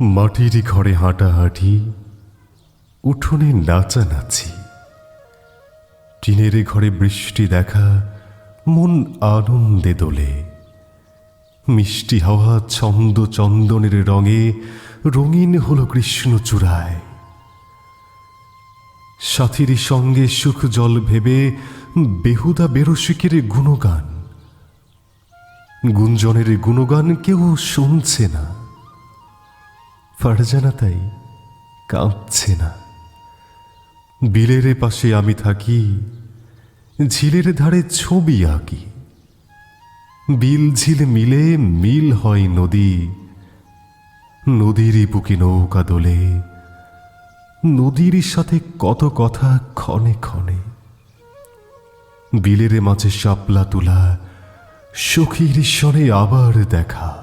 মাটির ঘরে হাঁটাহাঁটি, উঠোনে নাচানাচি। টিনের ঘরে বৃষ্টি দেখা, মন আনন্দে দোলে। মিষ্টি হাওয়া ছন্দ চন্দনের রঙে, রঙিন হল কৃষ্ণ চূড়ায়। সাথীর সঙ্গে সুখ জল ভেবে, বেহুদা বেরসিকের গুণগান। গুঞ্জনের গুণগান কেউ শুনছে না। ফারজানা তাই কাঁদছে না। বিলের পাশে আমি থাকি, ঝিলের ধারে ছবি আঁকি। বিল ঝিল মিলে মিল হয় নদী নদীরই বুকে নৌকা দোলে, নদীর সাথে কত কথা ক্ষণে ক্ষণে। বিলের মাঝে শাপলা তোলা, সখীর স্বরে আবার দেখা।